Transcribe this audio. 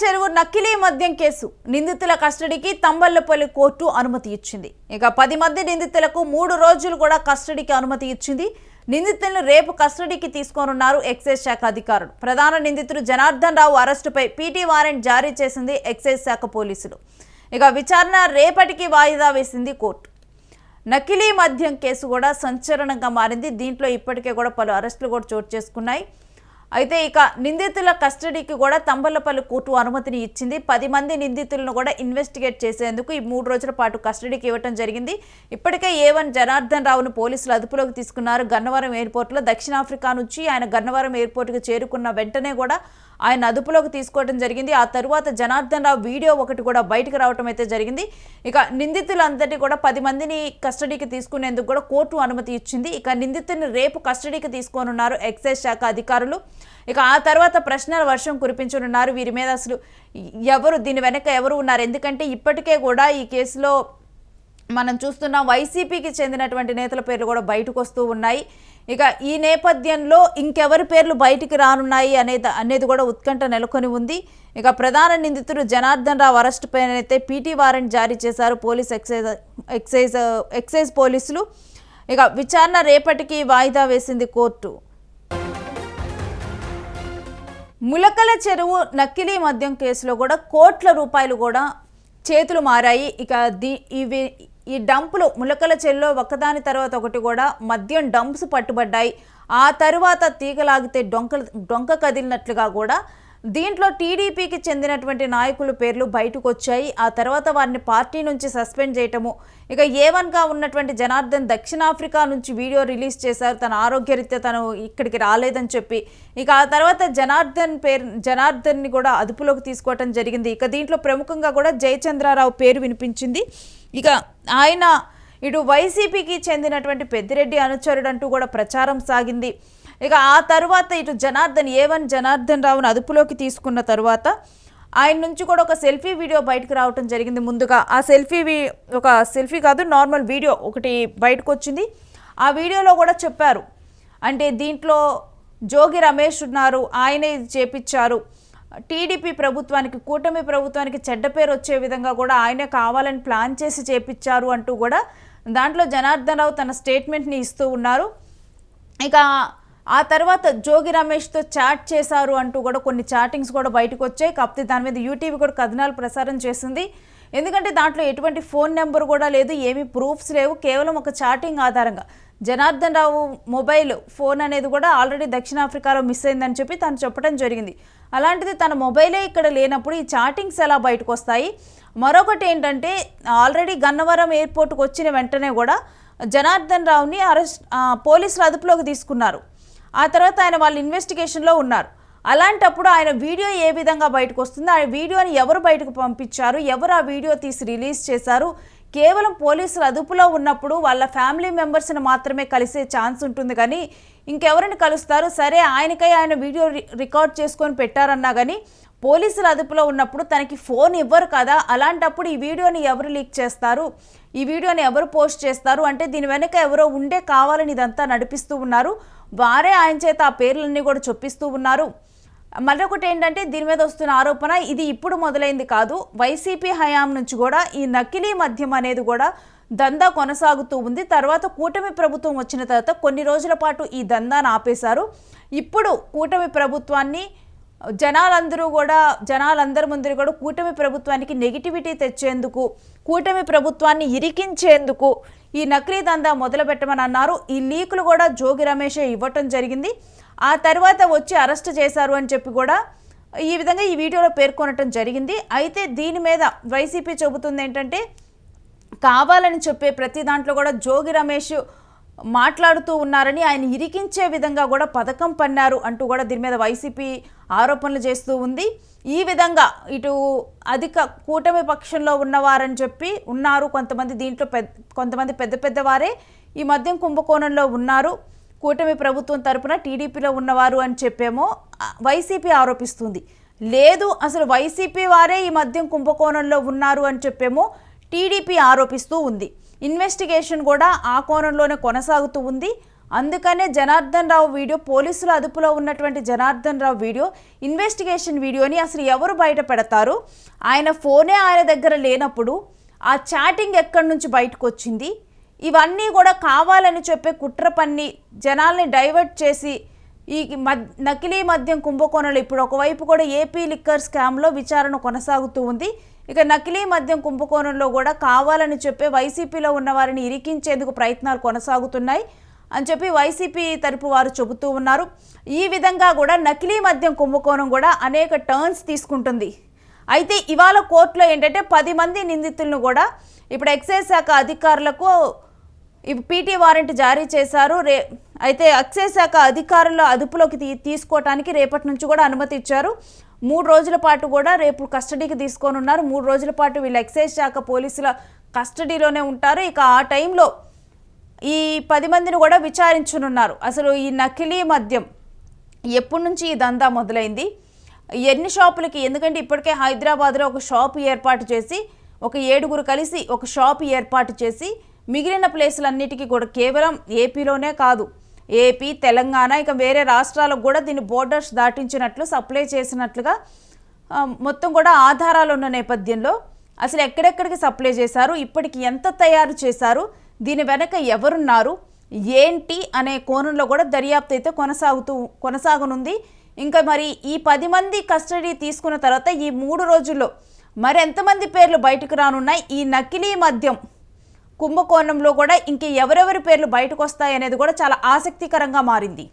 చెరువు నకిలీ మద్యం కేసు. నిందితుల కస్టడీకి తంబళ్ళపల్లి కోర్టు అనుమతి ఇచ్చింది. ఇక పది మంది నిందితులకు మూడు రోజులు కూడా కస్టడీకి అనుమతి ఇచ్చింది. నిందితులను రేపు కస్టడీకి తీసుకోనున్నారు ఎక్సైజ్ శాఖ అధికారులు. ప్రధాన నిందితుడు జనార్దన్ రావు అరెస్టుపై పీటీ వారెంట్ జారీ చేసింది ఎక్సైజ్ శాఖ పోలీసులు. ఇక విచారణ రేపటికి వాయిదా వేసింది కోర్టు. నకిలీ మద్యం కేసు కూడా సంచలనంగా మారింది. దీంట్లో ఇప్పటికే కూడా పలు అరెస్టులు కూడా చోటు చేసుకున్నాయి. అయితే ఇక నిందితుల కస్టడీకి కూడా తంబలపల్లి కోర్టు అనుమతిని ఇచ్చింది. పది మంది నిందితులను కూడా ఇన్వెస్టిగేట్ చేసేందుకు ఈ మూడు రోజుల పాటు కస్టడీకి ఇవ్వడం జరిగింది. ఇప్పటికే ఏ వన్ జనార్దన్ రావును పోలీసులు అదుపులోకి తీసుకున్నారు. గన్నవరం ఎయిర్పోర్ట్లో దక్షిణాఫ్రికా నుంచి ఆయన గన్నవరం ఎయిర్పోర్ట్కి చేరుకున్న వెంటనే కూడా ఆయన అదుపులోకి తీసుకోవడం జరిగింది. ఆ తరువాత జనార్దన్ రావు వీడియో ఒకటి కూడా బయటకు రావడం అయితే జరిగింది. ఇక నిందితులందరినీ కూడా పది మందిని కస్టడీకి తీసుకునేందుకు కూడా కోర్టు అనుమతి ఇచ్చింది. ఇక నిందితుని రేపు కస్టడీకి తీసుకోనున్నారు ఎక్సైజ్ శాఖ అధికారులు. ఇక ఆ తర్వాత ప్రశ్నల వర్షం కురిపించనున్నారు. వీరి మీద అసలు ఎవరు దీని వెనక ఎవరు ఉన్నారు? ఎందుకంటే ఇప్పటికే కూడా ఈ కేసులో మనం చూస్తున్నాం వైసీపీకి చెందినటువంటి నేతల పేర్లు కూడా బయటకు వస్తూ ఉన్నాయి. ఇక ఈ నేపథ్యంలో ఇంకెవరి పేర్లు బయటికి రానున్నాయి అనేది అనేది కూడా ఉత్కంఠ నెలకొని ఉంది. ఇక ప్రధాన నిందితుడు జనార్దన్ రావు అరెస్ట్ పైన అయితే పీటీ వారెంట్ జారీ చేశారు పోలీస్ ఎక్సైజ్ ఎక్సైజ్ ఎక్సైజ్ పోలీసులు. ఇక విచారణ రేపటికి వాయిదా వేసింది కోర్టు. ములకల చెరువు నకిలీ మద్యం కేసులో కూడా కోట్ల రూపాయలు కూడా చేతులు మారాయి. ఇక దీ ఇవి ఈ డంపులు ములకల చెల్లో ఒకదాని తర్వాత ఒకటి కూడా మద్యం డంప్స్ పట్టుబడ్డాయి. ఆ తరువాత తీగలాగితే డొంక డొంక కదిలినట్లుగా కూడా దీంట్లో టీడీపీకి చెందినటువంటి నాయకుల పేర్లు బయటకు వచ్చాయి ఆ తర్వాత వారిని పార్టీ నుంచి సస్పెండ్ చేయటము ఇక ఏ వన్గా ఉన్నటువంటి జనార్దన్ దక్షిణాఫ్రికా నుంచి వీడియో రిలీజ్ చేశారు. తన ఆరోగ్యరీత్యా తను ఇక్కడికి రాలేదని చెప్పి ఇక ఆ తర్వాత జనార్దన్ పేరు జనార్దన్ని కూడా అదుపులోకి తీసుకోవటం జరిగింది. ఇక దీంట్లో ప్రముఖంగా కూడా జయచంద్రారావు పేరు వినిపించింది. ఇక ఆయన ఇటు వైసీపీకి చెందినటువంటి పెద్దిరెడ్డి అనుచరుడు అంటూ కూడా ప్రచారం సాగింది. ఇక ఆ తర్వాత ఇటు జనార్దన్ ఏ వన్ జనార్దన్ రావును అదుపులోకి తీసుకున్న తర్వాత ఆయన నుంచి కూడా ఒక సెల్ఫీ వీడియో బయటకు రావటం జరిగింది ముందుగా. ఆ సెల్ఫీ ఒక సెల్ఫీ కాదు నార్మల్ వీడియో ఒకటి బయటకు వచ్చింది ఆ వీడియోలో కూడా చెప్పారు. అంటే దీంట్లో జోగి రమేష్ ఉన్నారు ఆయనే ఇది చేపించారు. టీడీపీ ప్రభుత్వానికి కూటమి ప్రభుత్వానికి చెడ్డ పేరు వచ్చే విధంగా కూడా ఆయనే కావాలని ప్లాన్ చేసి చేపించారు అంటూ కూడా దాంట్లో జనార్దన్ రావు తన స్టేట్మెంట్ని ఇస్తూ ఉన్నారు. ఇక ఆ తర్వాత జోగి రమేష్తో చాట్ చేశారు అంటూ కూడా కొన్ని చాటింగ్స్ కూడా బయటకు వచ్చాయి. కాకపోతే దాని మీద యూటీవీ కూడా కథనాలు ప్రసారం చేసింది. ఎందుకంటే దాంట్లో ఎటువంటి ఫోన్ నెంబర్ కూడా లేదు ఏమీ ప్రూఫ్స్ లేవు. కేవలం ఒక చాటింగ్ ఆధారంగా జనార్దన్ రావు మొబైల్ ఫోన్ అనేది కూడా ఆల్రెడీ దక్షిణాఫ్రికాలో మిస్ అయిందని చెప్పి తను చెప్పడం జరిగింది. అలాంటిది తన మొబైలే ఇక్కడ లేనప్పుడు ఈ చాటింగ్స్ ఎలా బయటకు వస్తాయి? మరొకటి ఏంటంటే ఆల్రెడీ గన్నవరం ఎయిర్పోర్ట్కి వచ్చిన వెంటనే కూడా జనార్దన్ రావుని అరెస్ట్ పోలీసులు అదుపులోకి తీసుకున్నారు. ఆ తర్వాత ఆయన వాళ్ళు ఇన్వెస్టిగేషన్లో ఉన్నారు. అలాంటప్పుడు ఆయన వీడియో ఏ విధంగా బయటకు వస్తుంది? ఆ వీడియోని ఎవరు బయటకు పంపించారు? ఎవరు ఆ వీడియో తీసి రిలీజ్ చేశారు? కేవలం పోలీసులు అదుపులో ఉన్నప్పుడు వాళ్ళ ఫ్యామిలీ మెంబర్స్ని మాత్రమే కలిసే ఛాన్స్ ఉంటుంది కానీ ఇంకెవరిని కలుస్తారు? సరే ఆయనకై ఆయన వీడియో రి- రికార్డ్ చేసుకొని పెట్టారన్నా కానీ పోలీసులు అదుపులో ఉన్నప్పుడు తనకి ఫోన్ ఇవ్వరు కదా? అలాంటప్పుడు ఈ వీడియోని ఎవరు లీక్ చేస్తారు? ఈ వీడియోని ఎవరు పోస్ట్ చేస్తారు? అంటే దీని వెనక ఎవరో ఉండే కావాలని ఇదంతా నడిపిస్తూ ఉన్నారు. వారే ఆయన చేత ఆ పేర్లన్నీ కూడా చొప్పిస్తూ ఉన్నారు. మరొకటి ఏంటంటే దీని మీద వస్తున్న ఆరోపణ ఇది ఇప్పుడు మొదలైంది కాదు. వైసీపీ హయాం నుంచి కూడా ఈ నకిలీ మద్యం అనేది కూడా దందా కొనసాగుతూ ఉంది. తర్వాత కూటమి ప్రభుత్వం వచ్చిన తర్వాత కొన్ని రోజుల పాటు ఈ దందాను ఆపేశారు. ఇప్పుడు కూటమి ప్రభుత్వాన్ని జనాలందరూ కూడా జనాలందరి ముందు కూడా కూటమి ప్రభుత్వానికి నెగిటివిటీ తెచ్చేందుకు కూటమి ప్రభుత్వాన్ని ఇరికించేందుకు ఈ నకిలీ దందా మొదలు పెట్టమని అన్నారు. ఈ లీకులు కూడా జోగి రమేషే ఇవ్వటం జరిగింది. ఆ తర్వాత వచ్చి అరెస్ట్ చేశారు అని చెప్పి కూడా ఈ విధంగా ఈ వీడియోలో పేర్కొనటం జరిగింది. అయితే దీని మీద వైసీపీ చెబుతుంది ఏంటంటే కావాలని చెప్పే ప్రతి దాంట్లో కూడా జోగి రమేష్ మాట్లాడుతూ ఉన్నారని ఆయన ఇరికించే విధంగా కూడా పథకం పన్నారు అంటూ కూడా దీని మీద వైసీపీ ఆరోపణలు చేస్తూ ఉంది. ఈ విధంగా ఇటు అధిక కూటమి పక్షంలో ఉన్నవారని చెప్పి ఉన్నారు కొంతమంది దీంట్లో పెద్ద కొంతమంది పెద్ద పెద్దవారే. ఈ మద్యం కుంభకోణంలో ఉన్నారు. కూటమి ప్రభుత్వం తరపున టీడీపీలో ఉన్నవారు అని చెప్పేమో వైసీపీ ఆరోపిస్తుంది. లేదు అసలు వైసీపీ వారే ఈ మద్యం కుంభకోణంలో ఉన్నారు అని చెప్పేమో టీడీపీ ఆరోపిస్తూ ఉంది. ఇన్వెస్టిగేషన్ కూడా ఆ కోణంలోనే కొనసాగుతూ ఉంది. అందుకనే జనార్దన్ రావు వీడియో పోలీసుల అదుపులో ఉన్నటువంటి జనార్దన్ రావు వీడియో ఇన్వెస్టిగేషన్ వీడియోని అసలు ఎవరు బయట పెడతారు? ఆయన ఫోనే ఆయన దగ్గర లేనప్పుడు ఆ చాటింగ్ ఎక్కడి నుంచి బయటకు వచ్చింది ఇవన్నీ కూడా కావాలని చెప్పే కుట్ర పన్ని జనాల్ని డైవర్ట్ చేసి ఈ నకిలీ మద్యం కుంభకోణంలో ఇప్పుడు ఒకవైపు కూడా ఏపీ లిక్కర్ స్కామ్లో విచారణ కొనసాగుతూ ఉంది. ఇక నకిలీ మద్యం కుంభకోణంలో కూడా కావాలని చెప్పే వైసీపీలో ఉన్న వారిని ఇరికించేందుకు ప్రయత్నాలు కొనసాగుతున్నాయి అని చెప్పి వైసీపీ తరపు వారు చెబుతూ ఉన్నారు. ఈ విధంగా కూడా నకిలీ మద్యం కుంభకోణం కూడా అనేక టర్న్స్ తీసుకుంటుంది. అయితే ఇవాళ కోర్టులో ఏంటంటే పది మంది నిందితులను కూడా ఇప్పుడు ఎక్సైజ్ శాఖ అధికారులకు పీటీ వారెంట్ జారీ చేశారు. రే అయితే ఎక్సైజ్ శాఖ అధికారుల అదుపులోకి తీ తీసుకోవటానికి రేపటి నుంచి కూడా అనుమతి ఇచ్చారు. మూడు రోజుల పాటు కూడా రేపు కస్టడీకి తీసుకోనున్నారు. మూడు రోజుల పాటు వీళ్ళు ఎక్సైజ్ శాఖ పోలీసుల కస్టడీలోనే ఉంటారు. ఇక ఆ టైంలో ఈ పది మందిని కూడా విచారించనున్నారు. అసలు ఈ నకిలీ మద్యం ఎప్పటి నుంచి ఈ దందా మొదలైంది? ఎన్ని షాపులకి ఎందుకంటే ఇప్పటికే హైదరాబాద్లో ఒక షాప్ ఏర్పాటు చేసి ఒక ఏడుగురు కలిసి ఒక షాప్ ఏర్పాటు చేసి మిగిలిన ప్లేసులన్నిటికీ కూడా కేవలం ఏపీలోనే కాదు ఏపీ తెలంగాణ ఇక వేరే రాష్ట్రాలకు కూడా దీన్ని బోర్డర్స్ దాటించినట్లు సప్లై చేసినట్లుగా మొత్తం కూడా ఆధారాలు ఉన్న నేపథ్యంలో అసలు ఎక్కడెక్కడికి సప్లై చేశారు ఇప్పటికి ఎంత తయారు చేశారు దీని వెనక ఎవరున్నారు ఏంటి అనే కోణంలో కూడా దర్యాప్తు అయితే కొనసాగుతూ కొనసాగనుంది. ఇంకా మరి ఈ పది మంది కస్టడీ తీసుకున్న తర్వాత ఈ మూడు రోజుల్లో మరి ఎంతమంది పేర్లు బయటకు రానున్నాయి? ఈ నకిలీ మద్యం కుంభకోణంలో కూడా ఇంక ఎవరెవరి పేర్లు బయటకు వస్తాయనేది కూడా చాలా ఆసక్తికరంగా మారింది.